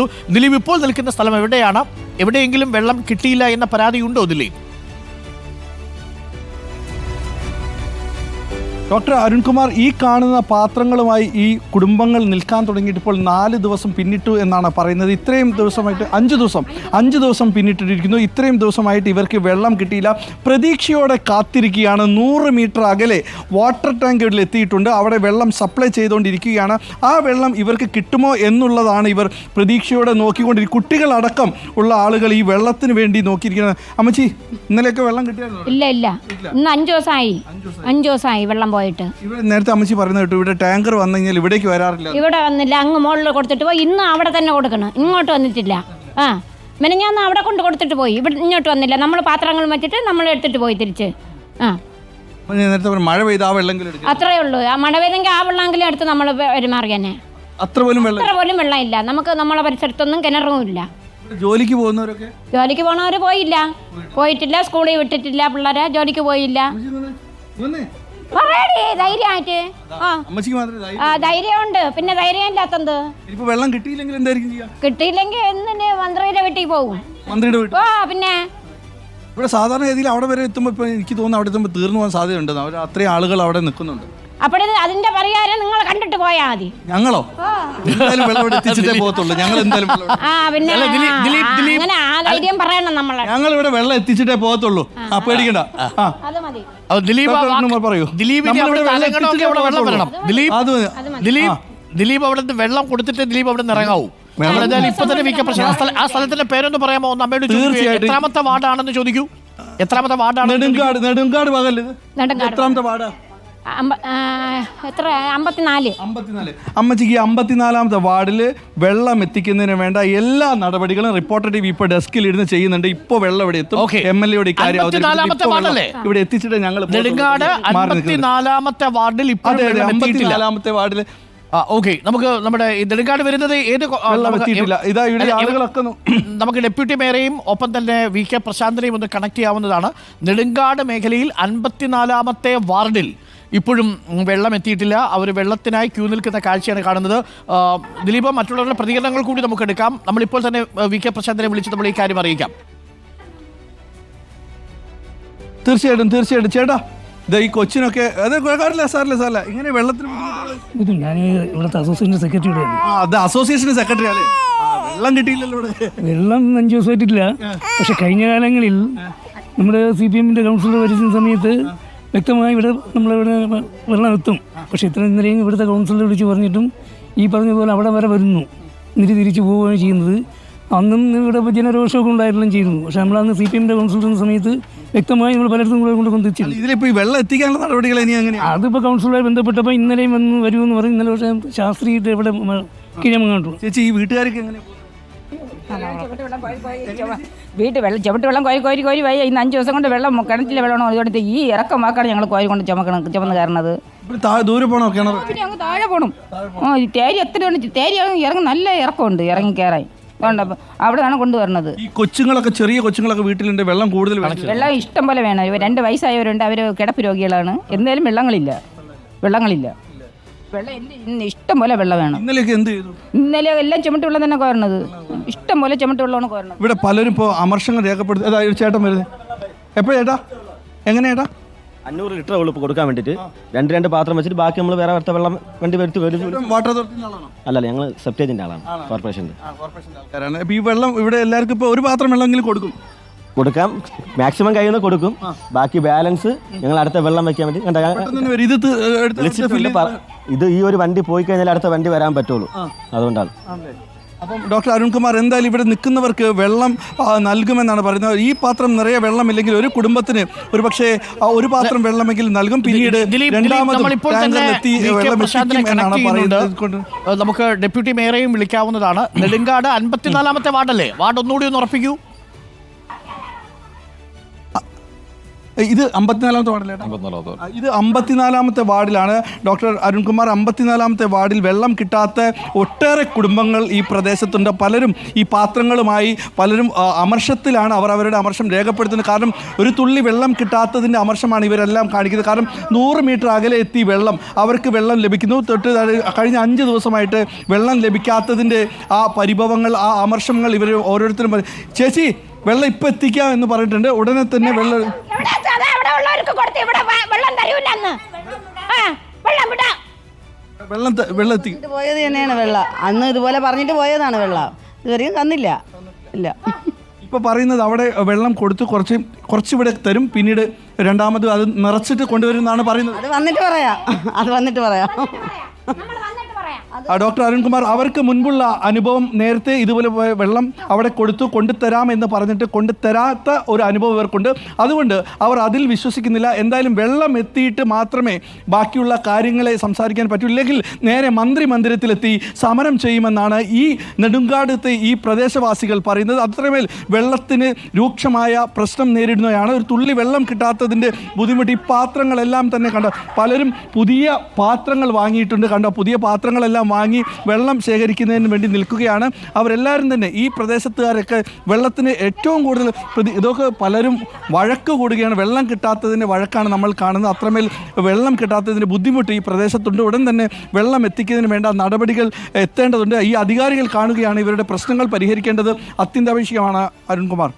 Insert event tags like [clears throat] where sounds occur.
പോകുന്നു ദിലീപ് ഇപ്പോൾ നിൽക്കുന്ന സ്ഥലം എവിടെയാണ്? എവിടെയെങ്കിലും വെള്ളം കിട്ടിയില്ല എന്ന പരാതിയുണ്ടോ ദിലീപ് ഡോക്ടർ അരുൺകുമാർ ഈ കാണുന്ന പാത്രങ്ങളുമായി ഈ കുടുംബങ്ങൾ നിൽക്കാൻ തുടങ്ങിയിട്ട് ഇപ്പോൾ നാല് ദിവസം പിന്നിട്ടു എന്നാണ് പറയുന്നത്. ഇത്രയും ദിവസമായിട്ട് അഞ്ച് ദിവസം അഞ്ച് ദിവസം പിന്നിട്ടിരിക്കുന്നു. ഇത്രയും ദിവസമായിട്ട് ഇവർക്ക് വെള്ളം കിട്ടിയില്ല. പ്രതീക്ഷയോടെ കാത്തിരിക്കുകയാണ്. നൂറ് മീറ്റർ അകലെ വാട്ടർ ടാങ്കുകളിൽ എത്തിയിട്ടുണ്ട്. അവിടെ വെള്ളം സപ്ലൈ ചെയ്തുകൊണ്ടിരിക്കുകയാണ്. ആ വെള്ളം ഇവർക്ക് കിട്ടുമോ എന്നുള്ളതാണ് ഇവർ പ്രതീക്ഷയോടെ നോക്കിക്കൊണ്ടിരിക്കും കുട്ടികളടക്കം ഉള്ള ആളുകൾ ഈ വെള്ളത്തിന് വേണ്ടി നോക്കിയിരിക്കുന്നത്. അമ്മച്ചി ഇന്നലെയൊക്കെ വെള്ളം കിട്ടിയായിരുന്നു? ഇല്ല ഇല്ല. ഇന്ന് അഞ്ചു ദിവസമായി. അഞ്ചു ദിവസമായി. വെള്ളം പോയിട്ട്. ഇവിടെ നേരത്തെ അമ്മച്ചി പറയുന്നത് കേട്ടു ഇവിടെ ടാങ്കർ വന്നു കഴിഞ്ഞാൽ ഇവിടേക്ക് വരാറില്ല. ഇവിടെ വന്നില്ല അങ്ങ് മുകളിൽ കൊടുത്തിട്ട് പോയി ഇന്നും അവിടെ തന്നെ കൊടുക്കണം. ഇങ്ങോട്ട് വന്നിട്ടില്ല. ആ മെനഞ്ഞാന്ന് അവിടെ കൊണ്ട് കൊടുത്തിട്ട് പോയി ഇവിടെ ഇങ്ങോട്ട് വന്നില്ല. നമ്മൾ പാത്രങ്ങൾ വെച്ചിട്ട് നമ്മൾ എടുത്തിട്ട് പോയി തിരിച്ച്. ആ. അപ്പൊ ഞാൻ നേരത്തെ പറഞ്ഞു, മഴ പെയ്ത് ആ വെള്ളമെങ്കിലും അത്രേ ഉള്ളൂ. ആ മഴ പെയ്തെങ്കിൽ ആ വെള്ളമെങ്കിലും എടുത്ത് നമ്മൾ പെരുമാറി തന്നെ. അത്ര പോലും വെള്ളം അത്ര പോലും വെള്ളം ഇല്ല നമുക്ക് നമ്മളെ പരിസരത്തൊന്നും കിണറും ഇല്ല. ഇവിടെ ജോലിക്ക് പോകുന്നവരൊക്കെ? ജോലിക്ക് പോണവർ പോയില്ല. പോയിട്ടില്ല സ്കൂളിൽ വിട്ടിട്ടില്ല പിള്ളേരെ ജോലിക്ക് പോയില്ല. വന്നേ. പറയടി ധൈര്യമായിട്ട്. ആ. അമ്മച്ചിക്ക് മാത്രമേ ധൈര്യം. ആ ധൈര്യമുണ്ട്. പിന്നെ ധൈര്യം ഇല്ലാത്തത് ഇനിയിപ്പോ വെള്ളം കിട്ടിയില്ലെങ്കിൽ എന്തായിരിക്കും ചെയ്യാ? കിട്ടിയില്ലെങ്കിൽ എന്തിന് മന്ത്രിയുടെ വീട്ടിൽ പോകും? മന്ത്രിയുടെ വീട്ടിൽ. ഓ പിന്നെ? ഇവിടെ സാധാരണ രീതിയിൽ അവിടെ വരെ എത്തുമ്പോൾ ഇപ്പൊ എനിക്ക് തോന്നുന്നു അവിടെ എത്തുമ്പോൾ തീർന്നു പോകാൻ സാധ്യതയുണ്ട് അവർ അത്രയും ആളുകൾ അവിടെ നിൽക്കുന്നുണ്ട്. അപ്പോഴത് അതിന്റെ പരിഹാരം നിങ്ങൾ കണ്ടിട്ട് പോയാ മതി. ഞങ്ങളോ? എന്തായാലും വെള്ളം എത്തിച്ചിട്ടേ [laughs] പോകത്തുള്ളൂ. ഞങ്ങൾ എന്തായാലും വെള്ളം ഇവിടെ- ആ പിന്നെ അല്ല, ദിലീപ്, ആ, ദിലീപ്, ആ, ദിലീപ്. അങ്ങനെ ആ ധൈര്യം പറയണം നമ്മളെ. ഞങ്ങൾ ഇവിടെ വെള്ളം എത്തിച്ചിട്ടേ പോകത്തുള്ളൂ. ആ പേടിക്കണ്ട. ആ. അത് മതി. ദിലീപ് ആ ഡോക്ടർ വാക്ക്- ഒന്നും പറയൂ. ദിലീപിന്റെ വെള്ളം തലങ്ങണമൊക്കെ അവിടെ വെള്ളം എത്തിച്ചിട്ടേ വരണം ദിലീപ് അത് ദിലീപ് ദിലീപ് അവിടെ വെള്ളം കൊടുത്തിട്ട് ദിലീപ് അവിടെ നിന്ന് ഇറങ്ങാവൂ ഇപ്പൊ തന്നെ പ്രശ്നം ആ സ്ഥല- ആ സ്ഥലത്തിന്റെ പേരൊന്ന് പറയാമോ? ഒന്ന് അമ്മയോട് ചോദിക്കൂ. തീർച്ചയായിട്ടും. എത്രാമത്തെ വാർഡാണെന്ന് ചോദിക്കൂ. എത്രാമത്തെ വാർഡാണ് നെടുങ്കാട് നെടുങ്കാട് പകൽ നെടുങ്കാട്. എത്രാമത്തെ ആ, എത്ര? അമ്പത്തിനാല്. അമ്പത്തിനാല്. അമ്മച്ചിക്ക് അമ്പത്തിനാലാമത്തെ വാർഡിൽ വെള്ളം എത്തിക്കുന്നതിന് വേണ്ട എല്ലാ നടപടികളും റിപ്പോർട്ടർ ടി വി ഇപ്പോൾ ഡെസ്കിൽ ഇരുന്ന് ചെയ്യുന്നുണ്ട്. ഇപ്പോൾ വെള്ളം ഇവിടെ എത്തും. Okay. എം എൽ എയുടെ കാര്യം ഇവിടെ എത്തിച്ചിട്ട് ഞങ്ങൾ അമ്പത്തിനാലാമത്തെ വാർഡിൽ ഇപ്പോഴും അതെ അതെ. അമ്പത്തിനാലാമത്തെ വാർഡിൽ ആ ഓക്കെ. നമുക്ക് നമ്മുടെ ഈ നെടുങ്കാട് വരുന്നത് ഏത് [clears throat] നമുക്ക് ഡെപ്യൂട്ടി മേയറേയും ഒപ്പം തന്നെ വി കെ പ്രശാന്തിനെയും ഒന്ന് കണക്ട് ചെയ്യാവുന്നതാണ്. നെടുങ്കാട് മേഖലയിൽ അൻപത്തിനാലാമത്തെ വാർഡിൽ ഇപ്പോഴും വെള്ളം എത്തിയിട്ടില്ല. അവർ വെള്ളത്തിനായി ക്യൂ നിൽക്കുന്ന കാഴ്ചയാണ് കാണുന്നത്. ദിലീപ് മറ്റുള്ളവരുടെ പ്രതികരണങ്ങൾ കൂടി നമുക്ക് എടുക്കാം. നമ്മളിപ്പോൾ തന്നെ വി കെ പ്രശാന്തിനെ വിളിച്ച് നമ്മൾ ഈ കാര്യം അറിയിക്കാം. തീർച്ചയായിട്ടും തീർച്ചയായിട്ടും. ചേട്ടാ ഇതാ ഈ കൊച്ചിനൊക്കെ അത് കാര്യമില്ല സാറില്ല സാറില്ല ഇങ്ങനെ വെള്ളത്തിന് ഞാൻ ഇവിടുത്തെ അസോസിയേഷൻ സെക്രട്ടറി ആ അത് അസോസിയേഷൻ സെക്രട്ടറി അല്ലേ വെള്ളം കിട്ടിയില്ലല്ലോ ഇവിടെ. വെള്ളം അഞ്ചു ദിവസമായിട്ടില്ല. പക്ഷെ കഴിഞ്ഞ കാലങ്ങളിൽ നമ്മുടെ സി പി എമ്മിന്റെ കൗൺസിലർ ഭരിക്കുന്ന സമയത്ത് വ്യക്തമായി ഇവിടെ നമ്മളിവിടെ വെള്ളം എത്തും പക്ഷെ ഇത്ര ഇന്നലെയും ഇവിടുത്തെ കൗൺസിലർ വിളിച്ച് പറഞ്ഞിട്ടും ഈ പറഞ്ഞ പോലെ അവിടെ വരെ വരുന്നു. എന്നിട്ട് തിരിച്ചു പോവുകയാണ് ചെയ്യുന്നത്. അന്നും ഇവിടെ ജനരോഷമൊക്കെ ഉണ്ടായിരുന്നെല്ലാം ചെയ്യുന്നു. പക്ഷെ നമ്മളന്ന് സി പി എമ്മിന്റെ കൗൺസിലർ എന്ന സമയത്ത് വ്യക്തമായി നമ്മൾ പലയിടത്തും കൂടെ കൊണ്ട് കൊണ്ടെത്തിച്ചു ഇതിലിപ്പോൾ ഈ വെള്ളം എത്തിക്കാനുള്ള നടപടികൾ ഇനി അങ്ങനെ അതിപ്പോൾ കൗൺസിലുമായി ബന്ധപ്പെട്ടപ്പോൾ ഇന്നലെയും വന്ന് വരുമെന്ന് പറയും ഇന്നലെ പക്ഷേ ശാസ്ത്രീയമായിട്ട് ഇവിടെ കിഴമങ്ങാട്ടു ചേച്ചി ഈ വീട്ടുകാർക്ക് എങ്ങനെ വീട്ടിൽ വെള്ളം ചവിട്ട് വെള്ളം കോരി കോരി കോരി വയ്യ. ഇന്ന് അഞ്ച് ദിവസം കൊണ്ട് വെള്ളം കിണറ്റിലെ വെള്ളം അതുകൊണ്ട് ഈ ഇറക്കം വാക്കാണ് ഞങ്ങൾ കോരി കൊണ്ട് ചുമക്കണം ചുമന്ന് കയറണത്. ദൂരെ പോണോ കിണർ പിന്നെ അങ്ങ് താഴെ പോകണം ആ ഈ തേരി എത്ര തേരി ഇറങ്ങി നല്ല ഇറക്കമുണ്ട് ഇറങ്ങി കയറാൻ. അതുകൊണ്ട് അപ്പം അവിടെയാണ് കൊണ്ടുവരുന്നത് ഈ കൊച്ചുങ്ങളൊക്കെ ചെറിയ കൊച്ചുങ്ങളൊക്കെ വീട്ടിലുണ്ട് വെള്ളം കൂടുതൽ വെള്ളം ഇഷ്ടം പോലെ വേണം. ഇവർ രണ്ട് വയസ്സായവരുണ്ട് അവർ കിടപ്പ് രോഗികളാണ്. എന്തായാലും വെള്ളങ്ങളില്ല. വെള്ളങ്ങളില്ല. വെള്ളം എന്ത് ഇന്ന് ഇഷ്ടം പോലെ വെള്ളം വേണം. ഇന്നലെയൊക്കെ എന്ത് ചെയ്തു? ഇന്നലെ എല്ലാം ചുമട്ട് വെള്ളം തന്നെ കോരണത്. ഇഷ്ടം പോലെ ചുമട്ട് വെള്ളമാണ് കോരണത്. ഇവിടെ പലരും ഇപ്പോൾ അമർഷങ്ങൾ രേഖപ്പെടുത്തി അതായത് ചേട്ടൻ വരുന്നത് എപ്പോഴാ ചേട്ടാ? എങ്ങനെ ചേട്ടാ? അഞ്ഞൂറ് ലിറ്റർ വെള്ളം ഇപ്പോൾ കൊടുക്കാൻ വേണ്ടിയിട്ട് രണ്ട് രണ്ട് പാത്രം വെച്ചിട്ട് ബാക്കി നമ്മൾ വേറെ അടുത്ത വെള്ളം വണ്ടി വരുത്തി വരും. വാട്ടർ അതോറിറ്റിന്റെ ആളാണോ? അല്ലല്ല ഞങ്ങൾ സെപ്റ്റേജിന്റെ ആളാണ് കോർപ്പറേഷന്റെ ആൾക്കാരാണ്. അപ്പോൾ ഈ വെള്ളം ഇവിടെ എല്ലാവർക്കും ഇപ്പോൾ ഒരു പാത്രം വെള്ളമെങ്കിലും കൊടുക്കും. കൊടുക്കാം. മാക്സിമം കയ്യിൽ നിന്ന് കൊടുക്കും. ബാക്കി ബാലൻസ് ഞങ്ങൾ അടുത്ത വെള്ളം വെക്കാൻ വേണ്ടി കണ്ട ഇത് ഈ ഒരു വണ്ടി പോയി കഴിഞ്ഞാൽ അടുത്ത വണ്ടി വരാൻ പറ്റുള്ളൂ. അതുകൊണ്ടാണ്. അപ്പം ഡോക്ടർ അരുൺകുമാർ എന്തായാലും ഇവിടെ നിൽക്കുന്നവർക്ക് വെള്ളം നൽകുമെന്നാണ് പറയുന്നത്. ഈ പാത്രം നിറയെ വെള്ളം ഇല്ലെങ്കിൽ ഒരു കുടുംബത്തിന് ഒരു പക്ഷേ ഒരു പാത്രം വെള്ളമെങ്കിലും നൽകും. പിന്നീട് നമുക്ക് ഡെപ്യൂട്ടി മേയറെയും വിളിക്കാവുന്നതാണ്. നെടുങ്കാട് അൻപത്തിനാലാമത്തെ വാർഡല്ലേ? വാർഡ് ഒന്നുകൂടി ഒന്ന് ഉറപ്പിക്കൂ. ഇത് അമ്പത്തിനാലാമത്തെ വാർഡിലാണ് ഇത് അമ്പത്തിനാലാമത്തെ വാർഡിലാണ്. ഡോക്ടർ അരുൺകുമാർ അമ്പത്തിനാലാമത്തെ വാർഡിൽ വെള്ളം കിട്ടാത്ത ഒട്ടേറെ കുടുംബങ്ങൾ ഈ പ്രദേശത്തുണ്ട്. പലരും ഈ പാത്രങ്ങളുമായി പലരും അമർഷത്തിലാണ് അവർ അവരുടെ അമർഷം രേഖപ്പെടുത്തുന്നത്. കാരണം ഒരു തുള്ളി വെള്ളം കിട്ടാത്തതിന്റെ അമർഷമാണ് ഇവരെല്ലാം കാണിക്കുന്നത്. കാരണം നൂറ് മീറ്റർ അകലെ എത്തി വെള്ളം അവർക്ക് വെള്ളം ലഭിക്കുന്നു. തൊട്ട് കഴിഞ്ഞ അഞ്ച് ദിവസമായിട്ട് വെള്ളം ലഭിക്കാത്തതിന്റെ ആ പരിഭവങ്ങൾ ആ അമർഷങ്ങൾ ഇവർ ഓരോരുത്തരും ചേച്ചി വെള്ളം ഇപ്പം എത്തിക്കാം എന്ന് പറഞ്ഞിട്ടുണ്ട്. ഉടനെ തന്നെ വെള്ളം അവിടെ ഉള്ളവർക്ക് കൊടുത്ത് ഇവിടെ വെള്ളം തരൂലെന്ന് ആ വെള്ളം വിടാ. വെള്ളം ത- വെള്ളം എത്തി. ഇത് പോയത് തന്നെയാണ് വെള്ളം. അന്ന് ഇതുപോലെ പറഞ്ഞിട്ട് പോയതാണ് വെള്ളം. ഇതുവരെയും തന്നില്ല. ഇല്ല. ഇപ്പൊ പറയുന്നത് അവിടെ വെള്ളം കൊടുത്ത് കുറച്ച് കുറച്ച് ഇവിടെ തരും പിന്നീട് രണ്ടാമത് അത് നിറച്ചിട്ട് കൊണ്ടുവരും എന്നാണ് പറയുന്നത്. അത് വന്നിട്ട് പറയാം. അത് വന്നിട്ട് പറയാം. ഡോക്ടർ അരുൺകുമാർ അവർക്ക് മുൻപുള്ള അനുഭവം നേരത്തെ ഇതുപോലെ വെള്ളം അവിടെ കൊടുത്തു കൊണ്ടുതരാം എന്ന് പറഞ്ഞിട്ട് കൊണ്ടുതരാത്ത ഒരു അനുഭവം ഇവർക്കുണ്ട്. അതുകൊണ്ട് അവർ അതിൽ വിശ്വസിക്കുന്നില്ല. എന്തായാലും വെള്ളം എത്തിയിട്ട് മാത്രമേ ബാക്കിയുള്ള കാര്യങ്ങളെ സംസാരിക്കാൻ പറ്റൂ ഇല്ലെങ്കിൽ നേരെ മന്ത്രി മന്ദിരത്തിലെത്തി സമരം ചെയ്യുമെന്നാണ് ഈ നെടുങ്കാടത്തെ ഈ പ്രദേശവാസികൾ പറയുന്നത്. അത്രമേൽ വെള്ളത്തിന് രൂക്ഷമായ പ്രശ്നം നേരിടുന്നതാണ് ഒരു തുള്ളി വെള്ളം കിട്ടാത്തതിന്റെ ബുദ്ധിമുട്ട് ഈ പാത്രങ്ങളെല്ലാം തന്നെ കണ്ട? പലരും പുതിയ പാത്രങ്ങൾ വാങ്ങിയിട്ടുണ്ട് കണ്ടോ? പുതിയ പാത്രങ്ങളെല്ലാം വാങ്ങി വെള്ളം ശേഖരിക്കുന്നതിന് വേണ്ടി നിൽക്കുകയാണ്. അവരെല്ലാവരും തന്നെ ഈ പ്രദേശത്തുകാരൊക്കെ വെള്ളത്തിന് ഏറ്റവും കൂടുതൽ പ്രതി ഇതൊക്കെ പലരും വഴക്ക് കൂടുകയാണ്. വെള്ളം കിട്ടാത്തതിന്റെ വഴക്കാണ് നമ്മൾ കാണുന്നത്. അത്രമേൽ വെള്ളം കിട്ടാത്തതിന്റെ ബുദ്ധിമുട്ട് ഈ പ്രദേശത്തുണ്ട്. ഉടൻ തന്നെ വെള്ളം എത്തിക്കുന്നതിന് വേണ്ട നടപടികൾ എത്തേണ്ടതുണ്ട്. ഈ അധികാരികൾ കാണുകയാണ് ഇവരുടെ പ്രശ്നങ്ങൾ പരിഹരിക്കേണ്ടത് അത്യന്താപേക്ഷികമാണ് അരുൺകുമാർ.